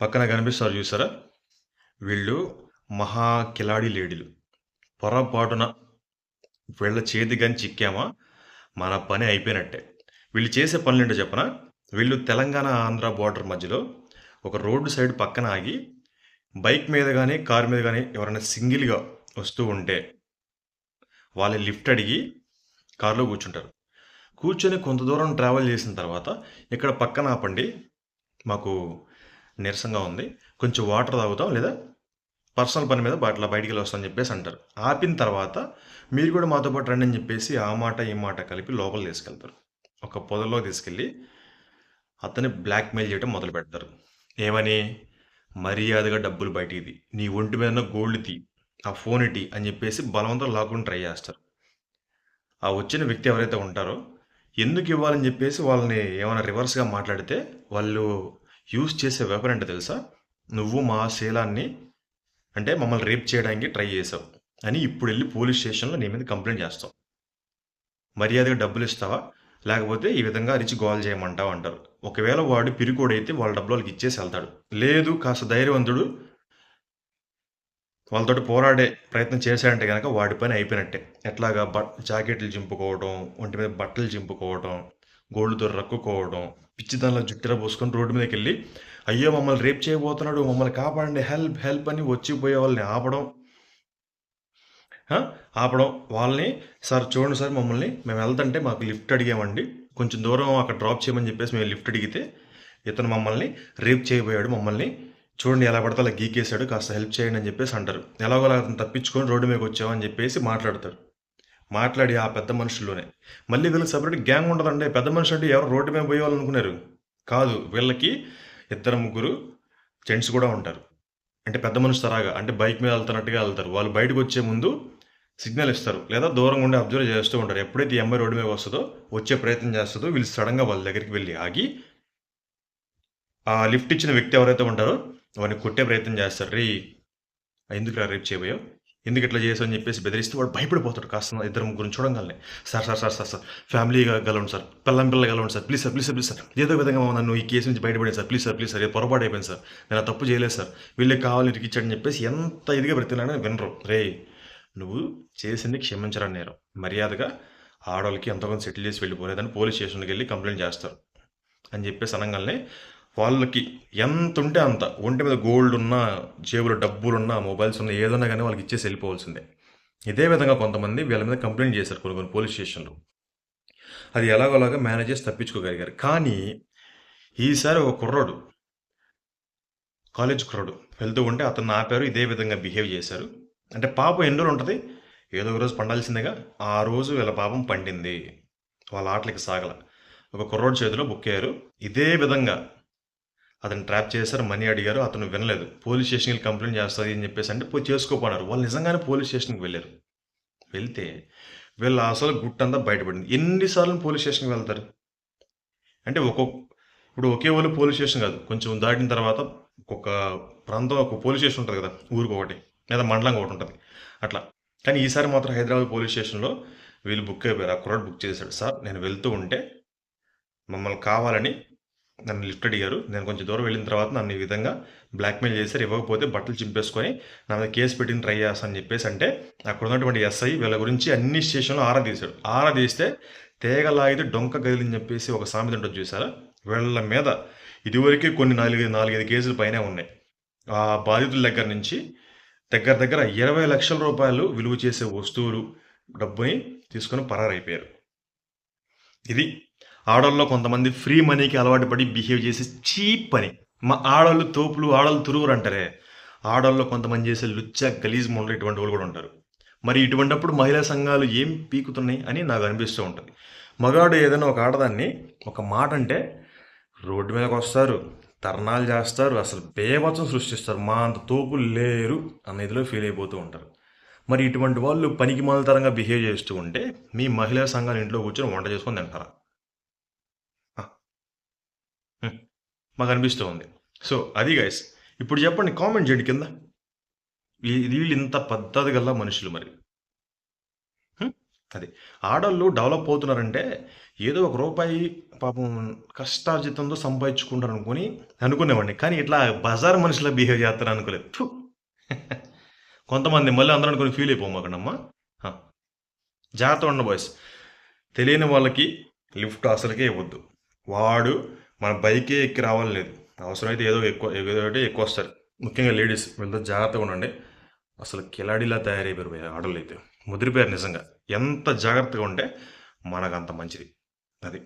పక్కన కనిపిస్తారు చూసారా? వీళ్ళు మహా కిలాడి లేడీలు. పొరపాటున వీళ్ళ చేతి గని చిక్కామా? మన పని అయిపోయినట్టే. వీళ్ళు చేసే పనులు ఏంటో చెప్పనా? వీళ్ళు తెలంగాణ ఆంధ్ర బార్డర్ మధ్యలో ఒక రోడ్డు సైడ్ పక్కన ఆగి బైక్ మీద కానీ కార్ మీద కానీ ఎవరైనా సింగిల్గా వస్తూ ఉంటే వాళ్ళు లిఫ్ట్ అడిగి కారులో కూర్చుంటారు. కూర్చొని కొంత దూరం ట్రావెల్ చేసిన తర్వాత ఇక్కడ పక్కన ఆపండి మాకు నీరసంగా ఉంది. కొంచెం వాటర్ తాగుతాం లేదా పర్సనల్ పని మీద అట్లా బయటికి వెళ్ళి వస్తామని చెప్పేసి అంటారు. ఆపిన తర్వాత మీరు కూడా మాతో పాటు రండి అని చెప్పేసి ఆ మాట ఈ మాట కలిపి లోపల తీసుకెళ్తారు. ఒక పొదలో తీసుకెళ్ళి అతన్ని బ్లాక్మెయిల్ చేయడం మొదలు పెడతారు. ఏమని? మర్యాదగా డబ్బులు బయటికి నీ ఒంటి మీద ఉన్న గోల్డ్ తీ ఆ ఫోన్ ఇటీ అని చెప్పేసి బలవంతం లాక్కుని ట్రై చేస్తారు. ఆ వచ్చిన వ్యక్తి ఎవరైతే ఉంటారో ఎందుకు ఇవ్వాలని చెప్పేసి వాళ్ళని ఏమైనా రివర్స్గా మాట్లాడితే వాళ్ళు యూజ్ చేసే వెపన్ అంటే తెలుసా? నువ్వు మా శీలాన్ని అంటే మమ్మల్ని రేప్ చేయడానికి ట్రై చేసావు అని ఇప్పుడు వెళ్ళి పోలీస్ స్టేషన్లో నీ మీద కంప్లైంట్ చేస్తాం. మర్యాదగా డబ్బులు ఇస్తావా? లేకపోతే ఈ విధంగా అరిచి గోల్ చేయమంటావు అంటారు. ఒకవేళ వాడు పిరికోడైతే వాళ్ళ డబ్బులు వాళ్ళకి ఇచ్చేసి వెళ్తాడు. లేదు కాస్త ధైర్యవంతుడు వాళ్ళతోటి పోరాడే ప్రయత్నం చేశాడంటే కనుక వాడి పని అయిపోయినట్టే. ఎట్లాగా బట్ జాకెట్లు చింపుకోవడం ఒంటి మీద బట్టలు చింపుకోవడం గోల్డ్ దొర రక్కుకోవడం పిచ్చిదానిలో జుట్టిలో పోసుకొని రోడ్డు మీదకి వెళ్ళి అయ్యో మమ్మల్ని రేప్ చేయబోతున్నాడు మమ్మల్ని కాపాడండి హెల్ప్ హెల్ప్ అని వచ్చిపోయే వాళ్ళని ఆపడం. ఆపడం. వాళ్ళని సార్ చూడండి సార్ మమ్మల్ని మేము వెళ్తుంటే మాకు లిఫ్ట్ అడిగామండి. కొంచెం దూరం అక్కడ డ్రాప్ చేయమని చెప్పేసి మేము లిఫ్ట్ అడిగితే ఇతను మమ్మల్ని రేప్ చేయబోయాడు మమ్మల్ని చూడండి ఎలా పడితే అలా గీకేశాడు కాస్త హెల్ప్ చేయండి అని చెప్పేసి అంటారు. ఎలాగోలా అతను తప్పించుకొని రోడ్డు మీదకి వచ్చామని చెప్పేసి మాట్లాడతారు. మాట్లాడి ఆ పెద్ద మనుషుల్లోనే. మళ్ళీ వీళ్ళకి సపరేట్ గ్యాంగ్ ఉండదండి పెద్ద మనుషులు అంటే ఎవరు రోడ్డు మీద పోయే అనుకున్నారు కాదు వీళ్ళకి ఇద్దరు ముగ్గురు జెంట్స్ కూడా ఉంటారు. అంటే పెద్ద మనుషు తరాగా అంటే బైక్ మీద వెళ్తున్నట్టుగా వెళ్తారు. వాళ్ళు బయటకు వచ్చే ముందు సిగ్నల్ ఇస్తారు. లేదా దూరంగా ఉండి అబ్జర్వ్ చేస్తూ ఉంటారు. ఎప్పుడైతే ఈ అమ్మాయి రోడ్డు మీద వస్తుందో వచ్చే ప్రయత్నం చేస్తుందో వీళ్ళు సడన్గా వాళ్ళ దగ్గరికి వెళ్ళి ఆగి ఆ లిఫ్ట్ ఇచ్చిన వ్యక్తి ఎవరైతే ఉంటారో వాడిని కొట్టే ప్రయత్నం చేస్తారు. రే ఎందుకు రా రేపు చేయబోయో ఎందుకు ఇట్లా చేసా అని చెప్పేసి బెదిరిస్తే వాడు భయపడిపోతాడు. కాస్త ఇద్దరు ముగ్గురు చూడగానే sir sir sir sir sir ఫ్యామిలీగా గలవండి సార్ పిల్లం పిల్లలు గలవండి sir please sir please sir please sir ఏదో విధంగా నన్ను ఈ కేసు నుంచి బయటపడింది sir please sir please sir ఏ పొరపాటు అయిపోయింది సార్ నేను తప్పు చేయలేదు సార్ వీళ్ళకి కావాలి ఇరికిచ్చాడని చెప్పేసి ఎంత ఇదిగా బ్రతిలాడని వినరు. రే నువ్వు చేసింది క్షమించరా నేరం. మర్యాదగా ఆడవాళ్ళకి ఎంతోకొంత సెటిల్ చేసి వెళ్ళిపోలేదని పోలీస్ స్టేషన్కి వెళ్ళి కంప్లైంట్ చేస్తారు. అని చెప్పేసి అనగానే వాళ్ళకి ఎంత ఉంటే అంత. ఒంటి మీద గోల్డ్ ఉన్నా జేబులో డబ్బులు ఉన్నా మొబైల్స్ ఉన్నా ఏదన్నా కానీ వాళ్ళకి ఇచ్చేసి వెళ్ళిపోవాల్సిందే. ఇదే విధంగా కొంతమంది వీళ్ళ మీద కంప్లైంట్ చేశారు కొన్ని కొన్ని పోలీస్ స్టేషన్లో అది ఎలాగోలాగా మేనేజ్ చేసి తప్పించుకోగలిగారు. కానీ ఈసారి ఒక కుర్రాడు కాలేజ్ కుర్రాడు వెళ్తూ ఉంటే అతను ఆపారు ఇదే విధంగా బిహేవ్ చేశారు. అంటే పాపం ఎన్ని రోజులు ఉంటుంది? ఏదో ఒక రోజు పండాల్సిందేగా? ఆ రోజు వీళ్ళ పాపం పండింది. వాళ్ళ ఆటలకి సాగల. ఒక కుర్రోడు చేతిలో బుక్ అయ్యారు. ఇదే విధంగా అతను ట్రాప్ చేశారు మనీ అడిగారు అతను వినలేదు. పోలీస్ స్టేషన్కి కంప్లైంట్ చేస్తుంది అని చెప్పేసి అంటే పోయి చేసుకోపోనారు వాళ్ళు నిజంగానే పోలీస్ స్టేషన్కి వెళ్ళారు. వెళ్తే వీళ్ళ అసలు గుట్టంతా బయటపడింది. ఎన్నిసార్లు పోలీస్ స్టేషన్కి వెళ్తారు? అంటే ఒక్కొక్క ఇప్పుడు ఒకే వాళ్ళు పోలీస్ స్టేషన్ కాదు. కొంచెం దాటిన తర్వాత ఒక్కొక్క ప్రాంతం ఒక పోలీస్ స్టేషన్ ఉంటుంది కదా ఊరికి ఒకటి లేదా మండలం ఒకటి ఉంటుంది. అట్లా. కానీ ఈసారి మాత్రం హైదరాబాద్ పోలీస్ స్టేషన్లో వీళ్ళు బుక్ అయిపోయారు. ఆ కుర్రాడు బుక్ చేశాడు. సార్ నేను వెళ్తూ ఉంటే మమ్మల్ని కావాలని నన్ను లిఫ్ట్ అడిగారు. నేను కొంచెం దూరం వెళ్ళిన తర్వాత నన్ను ఈ విధంగా బ్లాక్మెయిల్ చేశారు. ఇవ్వకపోతే బట్టలు చింపేసుకొని నా మీద కేసు పెట్టిన ట్రై చేస్తాను చెప్పేసి అంటే అక్కడ ఉన్నటువంటి ఎస్ఐ వీళ్ళ గురించి అన్ని స్టేషన్లో ఆరా తీశాడు. ఆరా తీస్తే తేగలాగితే డొంక గదిలని చెప్పేసి ఒక సామెత ఉంటుంది చూసారా వీళ్ళ మీద ఇదివరకే కొన్ని నాలుగైదు నాలుగైదు కేసులు పైన ఉన్నాయి. ఆ బాధితుల దగ్గర నుంచి దగ్గర దగ్గర ఇరవై లక్షల రూపాయలు విలువ చేసే వస్తువులు డబ్బుని తీసుకొని పరారైపోయారు. ఇది ఆడవాళ్ళలో కొంతమంది ఫ్రీ మనీకి అలవాటు పడి బిహేవ్ చేసే చీప్ పని. మా ఆడవాళ్ళు తోపులు ఆడవాళ్ళు తురువురు అంటారే. ఆడవాళ్ళలో కొంతమంది చేసే లుచ్చ గలీజ్ మొండలు ఇటువంటి వాళ్ళు కూడా ఉంటారు. మరి ఇటువంటిప్పుడు మహిళా సంఘాలు ఏం పీకుతున్నాయి అని నాకు అనిపిస్తూ ఉంటుంది. మగాడు ఏదైనా ఒక ఆడదాన్ని ఒక మాట అంటే రోడ్డు మీదకి వస్తారు తరణాలు చేస్తారు అసలు బేవత్సం సృష్టిస్తారు మా అంత తోపులు లేరు అన్న ఇదిలో ఫీల్ అయిపోతూ ఉంటారు. మరి ఇటువంటి వాళ్ళు పనికి మాలతరంగా బిహేవ్ చేస్తూ ఉంటే మీ మహిళా సంఘాలు ఇంట్లో కూర్చొని వంట చేసుకొని తింటారా ఆ. హ్మ్. మాకు అనిపిస్తూ ఉంది సో అది గైస్ ఇప్పుడు చెప్పండి కామెంట్ చేయండి కింద. వీ- వీళ్ళు ఇంత పద్ధతి గల మనుషులు మరి. అది. ఆడళ్ళు డెవలప్ అవుతున్నారంటే ఏదో ఒక రూపాయి పాపం కష్టార్జితంతో సంపాదించుకుంటారు అనుకుని అనుకునేవాడిని. కానీ ఇట్లా బజార్ మనుషుల బిహేవ్ చేస్తారు అనుకోలేదు. కొంతమంది మళ్ళీ అందరూ అనుకుని ఫీల్ అయిపోమాకండమ్మా హ. జాగ్రత్త ఉండ బాయ్స్ తెలియని వాళ్ళకి లిఫ్ట్ అసలుకే ఇవ్వద్దు. వాడు మన బైకే ఎక్కి రావాలి లేదు. అవసరమైతే ఏదో ఎక్కువ ఏదో ఒకటి ఎక్కువ వస్తారు ముఖ్యంగా లేడీస్ వీళ్ళతో జాగ్రత్తగా ఉండండి. అసలు కిలాడీలా తయారైపోయారు భయ్యా ఆడోళ్ళు అయితే ముదిరిపోయారు నిజంగా. ఎంత జాగ్రత్తగా ఉంటే మనకు అంత మంచిది. అది.